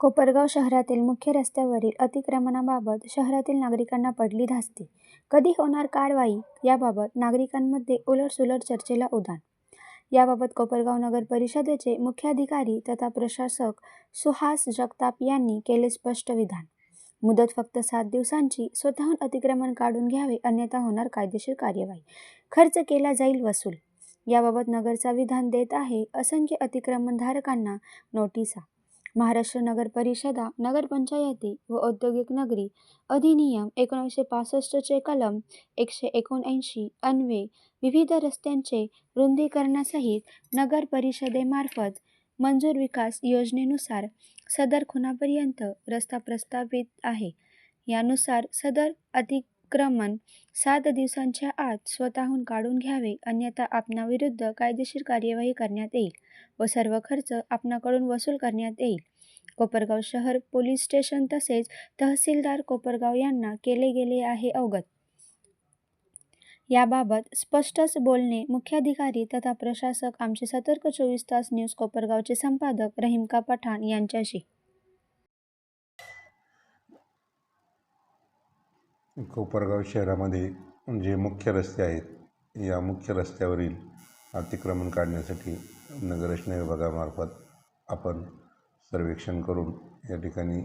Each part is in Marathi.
कोपरगाव शहरातील मुख्य रस्त्यावरील अतिक्रमणाबाबत शहरातील नागरिकांना पडली धास्ती. कधी होणार कारवाई याबाबत नागरिकांमध्ये उलटसुलट चर्चेला उधाण याबाबत कोपरगाव नगर परिषदेचे मुख्याधिकारी तथा प्रशासक सुहास जगताप यांनी केले स्पष्ट विधान. मुदत फक्त सात दिवसांची स्वतःहून अतिक्रमण काढून घ्यावे अन्यथा होणार कायदेशीर कार्यवाही. खर्च केला जाईल वसूल. याबाबत नगरचा विधान देत आहे असंख्य अतिक्रमणधारकांना नोटिसा महाराष्ट्र नगर परिषदा नगरपंचायती व औद्योगिक नगरी अधिनियम एकोणीसशे पासष्टचे कलम एकशे एकोणऐंशी अन्वे विविध रस्त्यांचे रुंदीकरणासहित नगर परिषदेमार्फत मंजूर विकास योजनेनुसार सदर खुनापर्यंत रस्ता प्रस्तावित आहे. यानुसार सदर अधिक अतिक्रमण सात दिवसांच्या आत स्वतःहून काढून घ्यावे अन्यथा आपणाविरुद्ध कायदेशीर कार्यवाही करण्यात येईल व सर्व खर्च आपणाकडून वसूल करण्यात येईल. कोपरगाव शहर पोलीस स्टेशन तसेच तहसीलदार कोपरगाव यांना केले गेले आहे अवगत. याबाबत स्पष्टच बोलणे मुख्याधिकारी तथा प्रशासक आमचे सतर्क चोवीस तास न्यूज कोपरगावचे संपादक रहीमका पठाण यांच्याशी कोपरगाव शहरामध्ये जे मुख्य रस्ते आहेत या मुख्य रस्त्यावरील अतिक्रमण काढण्यासाठी नगररचना विभागामार्फत आपण सर्वेक्षण करून या ठिकाणी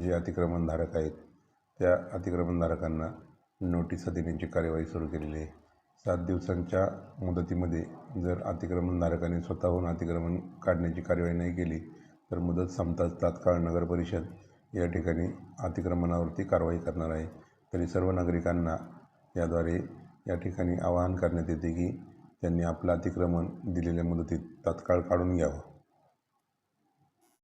जे अतिक्रमणधारक आहेत त्या अतिक्रमणधारकांना नोटिसा देण्याची कार्यवाही सुरू केलेली आहे. सात दिवसांच्या मुदतीमध्ये जर अतिक्रमणधारकांनी स्वतःहून अतिक्रमण काढण्याची कार्यवाही नाही केली तर मुदत संपताच तात्काळ नगरपरिषद या ठिकाणी अतिक्रमणावरती कारवाई करणार आहे. तरी सर्व नागरिकांना याद्वारे या ठिकाणी आवाहन करण्यात येते की त्यांनी आपलं अतिक्रमण दिलेल्या मुदतीत तात्काळ काढून घ्यावं.